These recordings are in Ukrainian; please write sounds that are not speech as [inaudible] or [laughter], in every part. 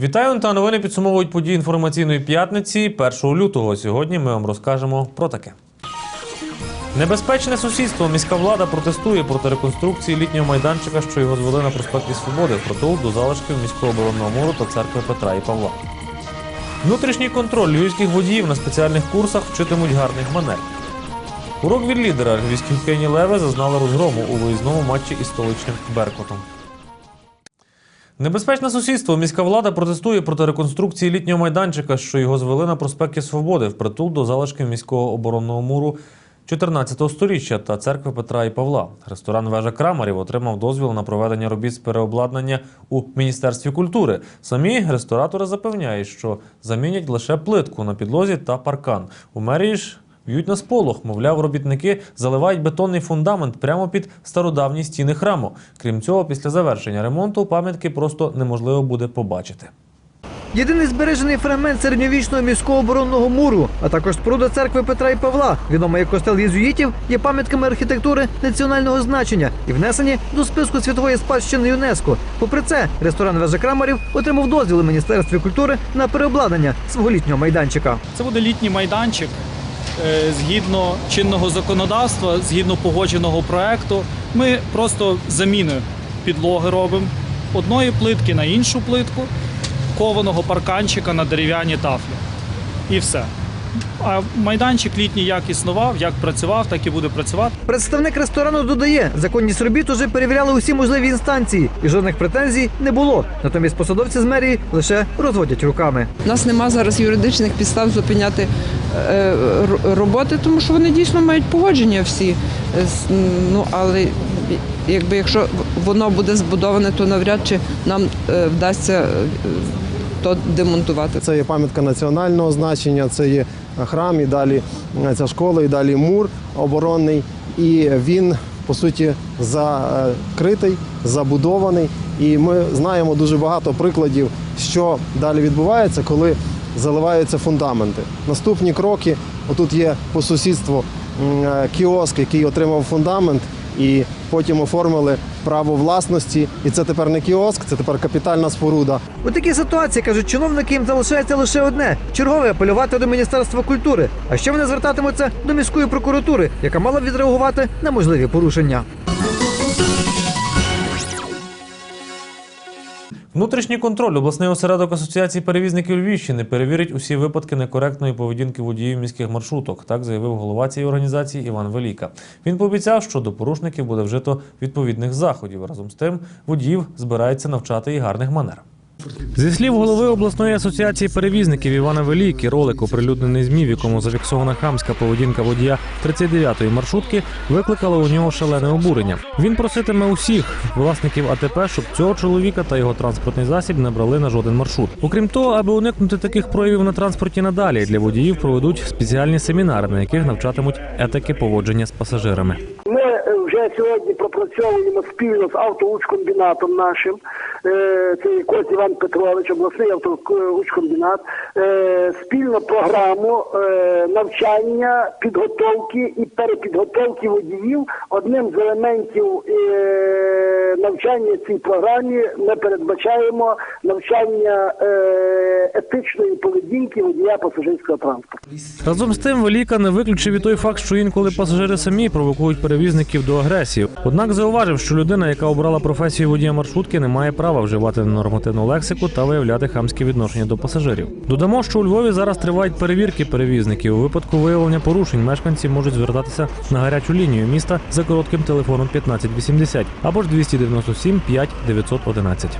Вітаю та новини підсумовують події інформаційної п'ятниці 1 лютого. Сьогодні ми вам розкажемо про таке. Небезпечне сусідство. Міська влада протестує проти реконструкції літнього майданчика, що його звели на проспекті Свободи, впротул до залишків міського оборонного муру та церкви Петра і Павла. Внутрішній контроль львівських водіїв на спеціальних курсах вчитимуть гарних манер. Урок від лідера львівські хокейні леви зазнали розгрому у виїзному матчі із столичним Беркутом. Небезпечне сусідство. Міська влада протестує проти реконструкції літнього майданчика, що його звели на проспекті Свободи впритул до залишків міського оборонного муру 14 століття та церкви Петра і Павла. Ресторан Вежа Крамарів отримав дозвіл на проведення робіт з переобладнання у Міністерстві культури. Самі ресторатори запевняють, що замінять лише плитку на підлозі та паркан. У мерії ж Б'ють на сполох, мовляв, робітники заливають бетонний фундамент прямо під стародавні стіни храму. Крім цього, після завершення ремонту пам'ятки просто неможливо буде побачити. Єдиний збережений фрагмент середньовічного міського оборонного муру, а також споруда церкви Петра і Павла, відома як костел єзуїтів, є пам'ятками архітектури національного значення і внесені до списку світової спадщини ЮНЕСКО. Попри це, ресторан Вежа Крамарів отримав дозвіл у Міністерстві культури на переобладнання свого літнього майданчика. Це буде літній майданчик згідно чинного законодавства, згідно погодженого проекту. Ми просто заміни підлоги робимо одної плитки на іншу плитку, кованого парканчика на дерев'яні тафлі. І все. А майданчик літній як існував, як працював, так і буде працювати. Представник ресторану додає, законність робіт уже перевіряли усі можливі інстанції, і жодних претензій не було. Натомість посадовці з мерії лише розводять руками. У нас нема зараз юридичних підстав зупиняти е, роботи, тому що вони дійсно мають погодження всі. Е, Ну але якби якщо воно буде збудоване, то навряд чи нам е, вдасться е, то демонтувати. Це є пам'ятка національного значення, це є храм, і далі е, ця школа, і далі мур оборонний. І він, по суті, закритий, забудований. І ми знаємо дуже багато прикладів, що далі відбувається, коли заливаються фундаменти. Наступні кроки: отут є по сусідству е, кіоск, який отримав фундамент, і потім оформили право власності. І це тепер не кіоск, це тепер капітальна споруда. У такій ситуації кажуть чиновники, їм залишається лише одне чергове апелювати до міністерства культури. А ще вони звертатимуться до міської прокуратури, яка мала відреагувати на можливі порушення. Внутрішній контроль обласний осередок Асоціації перевізників Львівщини перевірить усі випадки некоректної поведінки водіїв міських маршруток. Так заявив голова цієї організації Іван Веліка. Він пообіцяв, що до порушників буде вжито відповідних заходів. Разом з тим, водіїв збирається навчати і гарних манер. Зі слів голови обласної асоціації перевізників Івана Веліки, ролик, оприлюднений ЗМІ, в якому зафіксована хамська поведінка водія 39-ї маршрутки, викликала у нього шалене обурення. Він проситиме усіх власників АТП, щоб цього чоловіка та його транспортний засіб не брали на жоден маршрут. Окрім того, аби уникнути таких проявів на транспорті надалі, для водіїв проведуть спеціальні семінари, на яких навчатимуть етики поводження з пасажирами. Ми е, вже сьогодні пропрацьовуємо спільно з автоучкомбінатом нашим. Е, Це є Кость Іван Петрович, обласний автоучкомбінат. Е, Спільно програму е, навчання, підготовки і перепідготовки водіїв. Одним з елементів навчання цій програмі ми передбачаємо навчання етичної поведінки водія пасажирського транспорту. Разом з тим, Веліка не виключив і той факт, що інколи пасажири самі провокують перевізників до агресії. Однак зауважив, що людина, яка обрала професію водія маршрутки, не має права вживати нормативну лексику та виявляти хамське відношення до пасажирів. Додамо, що у Львові зараз тривають перевірки перевізників. У випадку виявлення порушень мешканці можуть звертатися на гарячу лінію міста за коротким телефоном 1580 або ж 297 5 911.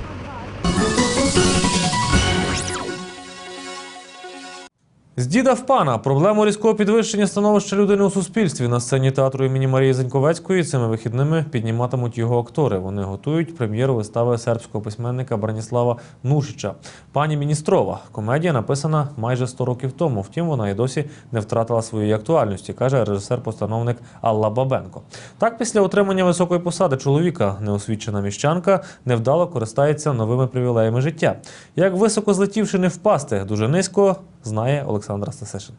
З діда в пана проблему різкого підвищення становища людини у суспільстві на сцені театру імені Марії Заньковецької цими вихідними підніматимуть його актори. Вони готують прем'єру вистави сербського письменника Браніслава Нушича. Пані Міністрова. Комедія написана майже 100 років тому. Втім, вона і досі не втратила своєї актуальності, каже режисер-постановник Алла Бабенко. Так, після отримання високої посади чоловіка, неосвічена міщанка, невдало користається новими привілеями життя. Як високо злетівши не впасти, дуже низько знає Олександра Стасишин.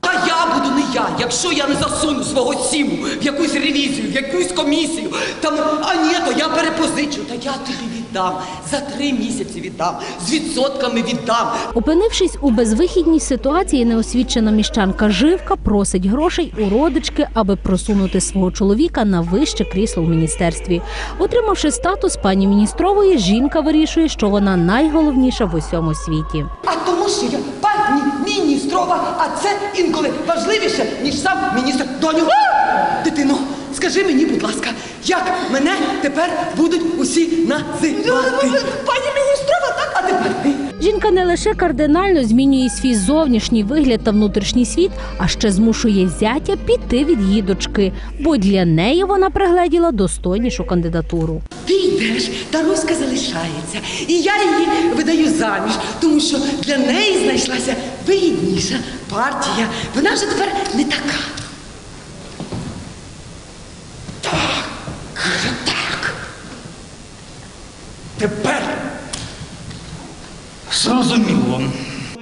Та я буду не я, якщо я не засуну свого сіму в якусь ревізію, в якусь комісію. Там, а ні, то я перепозичу, та я тобі віддам. за три місяці віддам, з відсотками віддам. Опинившись у безвихідній ситуації, неосвідчена міщанка Живка просить грошей у родички, аби просунути свого чоловіка на вище крісло в міністерстві. Отримавши статус пані міністрової, жінка вирішує, що вона найголовніша в усьому світі. А тому, що я пані міністрова, а це інколи важливіше, ніж сам міністр. Доню, дитино, скажи мені, будь ласка, як мене тепер будуть усі називати? Пані міністрова, так, а тепер ти. Жінка не лише кардинально змінює свій зовнішній вигляд та внутрішній світ, а ще змушує зятя піти від її дочки, бо для неї вона пригледіла достойнішу кандидатуру. Ти йдеш, та Руська залишається. І я її видаю заміж, тому що для неї знайшлася вигідніша партія. Вона вже тепер не така. Так, каже так. Тепер зрозуміло.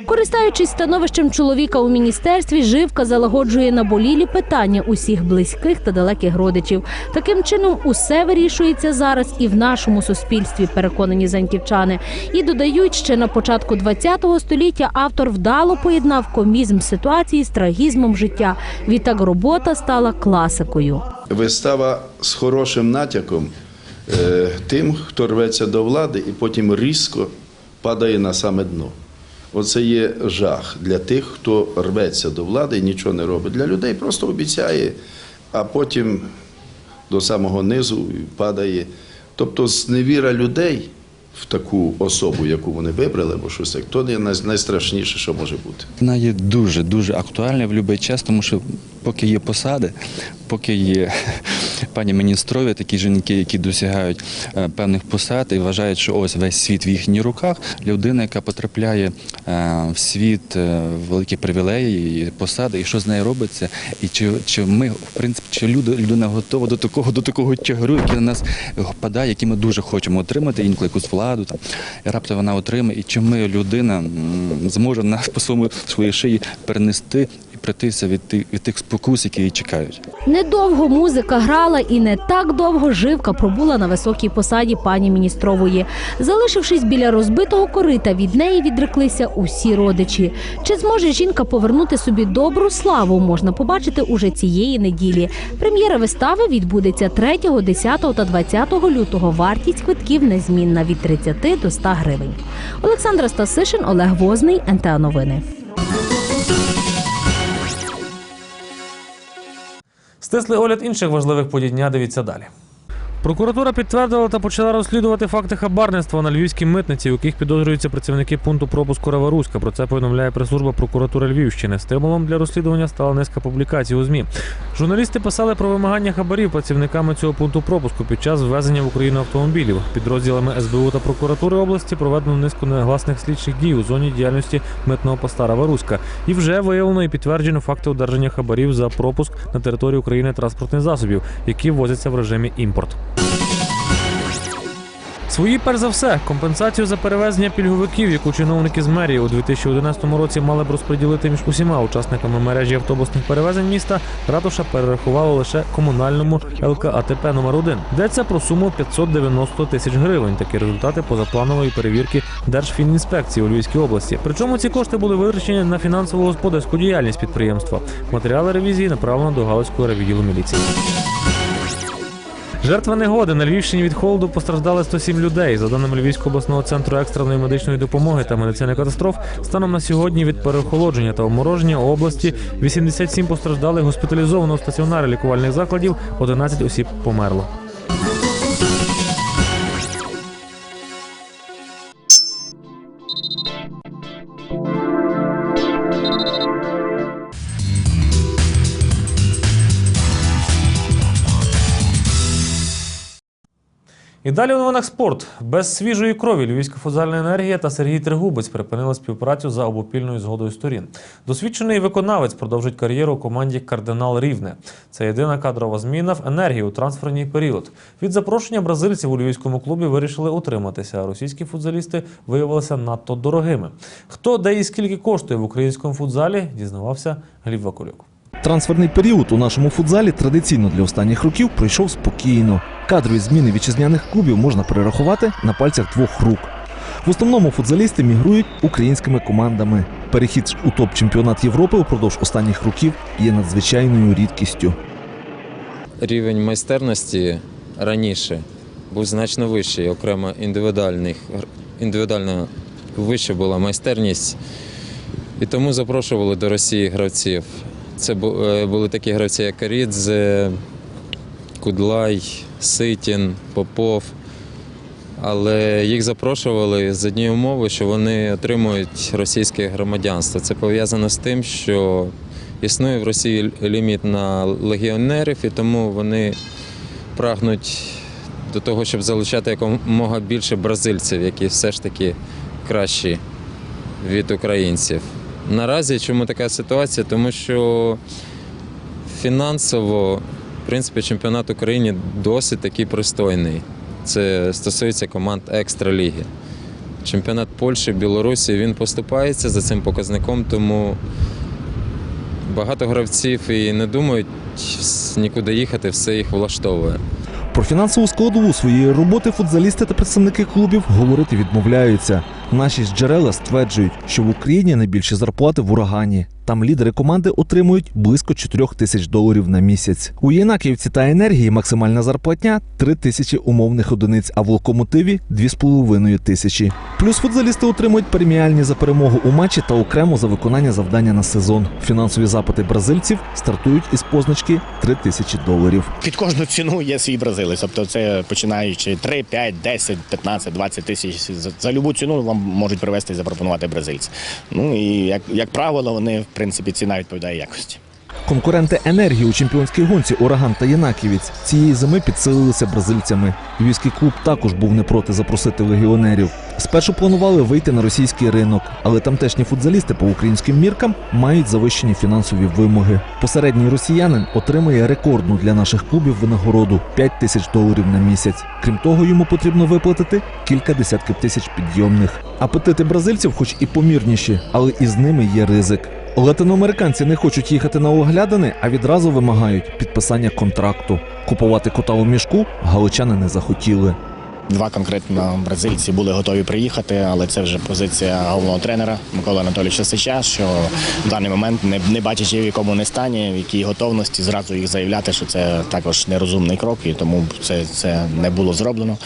Користаючись становищем чоловіка у міністерстві, живка залагоджує наболілі питання усіх близьких та далеких родичів. Таким чином, усе вирішується зараз і в нашому суспільстві, переконані заньківчани. І додають, ще на початку ХХ століття автор вдало поєднав комізм ситуації з трагізмом життя. Відтак робота стала класикою. Вистава з хорошим натяком е, тим, хто рветься до влади і потім різко падає на саме дно. Оце є жах для тих, хто рветься до влади і нічого не робить. Для людей просто обіцяє, а потім до самого низу падає. Тобто зневіра людей в таку особу, яку вони вибрали, або щось так, то є найстрашніше, що може бути. Вона є дуже дуже актуальна в будь-який час, тому що поки є посади, поки є [laughs] пані міністрові, такі жінки, які досягають е, певних посад і вважають, що ось весь світ в їхніх руках. Людина, яка потрапляє е, в світ е, великі привілеї, і посади, і що з нею робиться, і чи, чи ми, в принципі, чи люди, людина готова до такого, до такого тягару, який на нас впадає, який ми дуже хочемо отримати, інколи якусь владу там, і раптом вона отримає, і чи ми людина зможе на по своєму своїй шиї перенести притися від тих від тих спокус, які її чекають. Недовго музика грала, і не так довго живка пробула на високій посаді пані міністрової. Залишившись біля розбитого корита, від неї відреклися усі родичі. Чи зможе жінка повернути собі добру славу? Можна побачити уже цієї неділі. Прем'єра вистави відбудеться 3, 10 та 20 лютого. Вартість квитків незмінна від 30 до 100 гривень. Олександра Стасишин, Олег Возний, НТА Новини. Стислий огляд інших важливих подій дня. Дивіться далі. Прокуратура підтвердила та почала розслідувати факти хабарництва на львівській митниці, у яких підозрюються працівники пункту пропуску Раваруська. Про це повідомляє прес-служба прокуратури Львівщини. Стимулом для розслідування стала низка публікацій у ЗМІ. Журналісти писали про вимагання хабарів працівниками цього пункту пропуску під час ввезення в Україну автомобілів. Підрозділами СБУ та прокуратури області проведено низку негласних слідчих дій у зоні діяльності митного поста Раваруська. І вже виявлено і підтверджено факти одержання хабарів за пропуск на територію України транспортних засобів, які ввозяться в режимі імпорт. Свої, перш за все, компенсацію за перевезення пільговиків, яку чиновники з мерії у 2011 році мали б розподілити між усіма учасниками мережі автобусних перевезень міста, ратуша перерахувала лише комунальному ЛКАТП номер 1 Йдеться про суму 590 тисяч гривень. Такі результати позапланової перевірки Держфінінспекції у Львівській області. Причому ці кошти були витрачені на фінансово-господарську діяльність підприємства. Матеріали ревізії направлено до Галицького райвідділу міліції. Жертва негоди на Львівщині від холоду постраждали 107 людей. За даними Львівського обласного центру екстреної медичної допомоги та медицини катастроф, станом на сьогодні від переохолодження та омороження у області 87 постраждалих госпіталізовано в стаціонарі лікувальних закладів, 11 осіб померло. Далі у новинах спорт. Без свіжої крові Львівська футзальна енергія та Сергій Тригубець припинили співпрацю за обопільною згодою сторін. Досвідчений виконавець продовжить кар'єру у команді Кардинал Рівне. Це єдина кадрова зміна в енергії у трансферній період. Від запрошення бразильців у львівському клубі вирішили утриматися, а російські футзалісти виявилися надто дорогими. Хто де і скільки коштує в українському футзалі, дізнавався Гліб Вакулюк. Трансферний період у нашому футзалі традиційно для останніх років пройшов спокійно. Кадрові зміни вітчизняних клубів можна перерахувати на пальцях двох рук. В основному футзалісти мігрують українськими командами. Перехід у топ-чемпіонат Європи упродовж останніх років є надзвичайною рідкістю. рівень майстерності раніше був значно вищий, окремо індивідуальних, індивідуально вища була майстерність, і тому запрошували до Росії гравців. Це е, були такі гравці, як Карідзе, Кудлай, Ситін, Попов. Але їх запрошували з однієї умови, що вони отримують російське громадянство. Це пов'язано з тим, що існує в Росії ліміт на легіонерів, і тому вони прагнуть до того, щоб залучати якомога більше бразильців, які все ж таки кращі від українців. Наразі чому така ситуація? Тому що фінансово, в принципі, чемпіонат України досить такий пристойний. Це стосується команд екстраліги. Чемпіонат Польщі, Білорусі він поступається за цим показником, тому багато гравців і не думають нікуди їхати, все їх влаштовує. Про фінансову складову своєї роботи футзалісти та представники клубів говорити відмовляються. Наші джерела стверджують, що в Україні найбільші зарплати в урагані. Там лідери команди отримують близько 4 тисяч доларів на місяць. У Єнаківці та енергії максимальна зарплатня 3 тисячі умовних одиниць, а в локомотиві 2,5 тисячі. Плюс футзалісти отримують преміальні за перемогу у матчі та окремо за виконання завдання на сезон. Фінансові запити бразильців стартують із позначки 3 тисячі доларів. Під кожну ціну є свій бразилець. Тобто це починаючи 3, 5, 10, 15, 20 тисяч. За, любу ціну вам можуть привезти і запропонувати бразильця. Ну і як, як правило, вони принципі ціна відповідає якості. Конкуренти енергії у чемпіонській гонці Ураган та Єнаківець цієї зими підсилилися бразильцями. Львівський клуб також був не проти запросити легіонерів. Спершу планували вийти на російський ринок, але тамтешні футзалісти по українським міркам мають завищені фінансові вимоги. Посередній росіянин отримає рекордну для наших клубів винагороду 5 тисяч доларів на місяць. Крім того, йому потрібно виплатити кілька десятків тисяч підйомних. Апетити бразильців, хоч і помірніші, але і з ними є ризик. Латиноамериканці не хочуть їхати на оглядини, а відразу вимагають підписання контракту. Купувати кота у мішку галичани не захотіли. Два конкретно бразильці були готові приїхати, але це вже позиція головного тренера Миколи Анатолійовича Сича, що в даний момент, не, не бачачи в якому не стані, в якій готовності, зразу їх заявляти, що це також нерозумний крок, і тому це, це не було зроблено.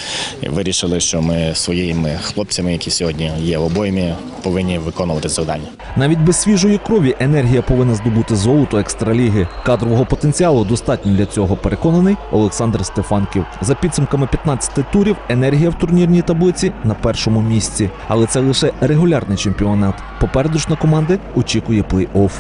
І вирішили, що ми своїми хлопцями, які сьогодні є в обоймі, повинні виконувати завдання. Навіть без свіжої крові енергія повинна здобути золото екстраліги. Кадрового потенціалу достатньо для цього. Переконаний Олександр Стефанків. За підсумками 15 турів енергія в турнірній таблиці на першому місці. Але це лише регулярний чемпіонат. Попереду ж на команди очікує плей-офф.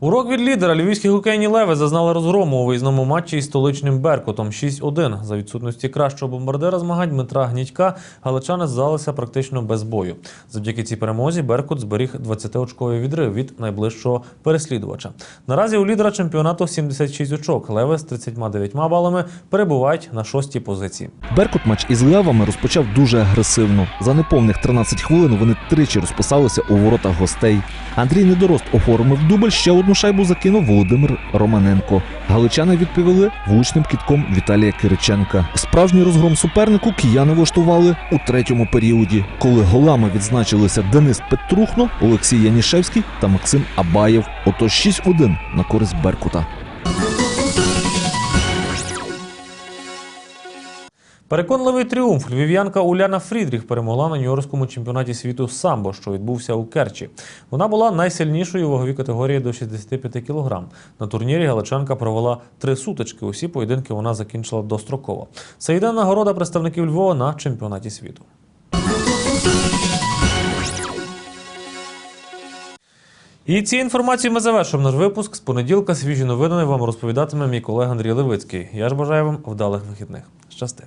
Урок від лідера львівські хокейні леви зазнали розгрому у виїзному матчі із столичним Беркутом 6-1. За відсутності кращого бомбардира змагань Дмитра Гнітька галичани здалися практично без бою. Завдяки цій перемозі Беркут зберіг 20-очковий відрив від найближчого переслідувача. Наразі у лідера чемпіонату 76 очок. Леви з 39 балами перебувають на шостій позиції. Беркут матч із левами розпочав дуже агресивно. За неповних 13 хвилин вони тричі розписалися у воротах гостей. Андрій Недорост оформив дубль, ще одну шайбу закинув Володимир Романенко. Галичани відповіли влучним кітком Віталія Кириченка. Справжній розгром супернику кияни влаштували у третьому періоді, коли голами відзначилися Денис Петрухно, Олексій Янішевський та Максим Абаєв. Отож 6-1 на користь Беркута. Переконливий тріумф львів'янка Уляна Фрідріх перемогла на нью-йоркському чемпіонаті світу самбо, що відбувся у Керчі. Вона була найсильнішою у ваговій категорії до 65 кг. На турнірі галичанка провела три сутички. Усі поєдинки вона закінчила достроково. Це єдина нагорода представників Львова на чемпіонаті світу. І цією інформацією ми завершуємо наш випуск. З понеділка свіжі новини вам розповідатиме мій колега Андрій Левицький. Я ж бажаю вам вдалих вихідних. Щасти!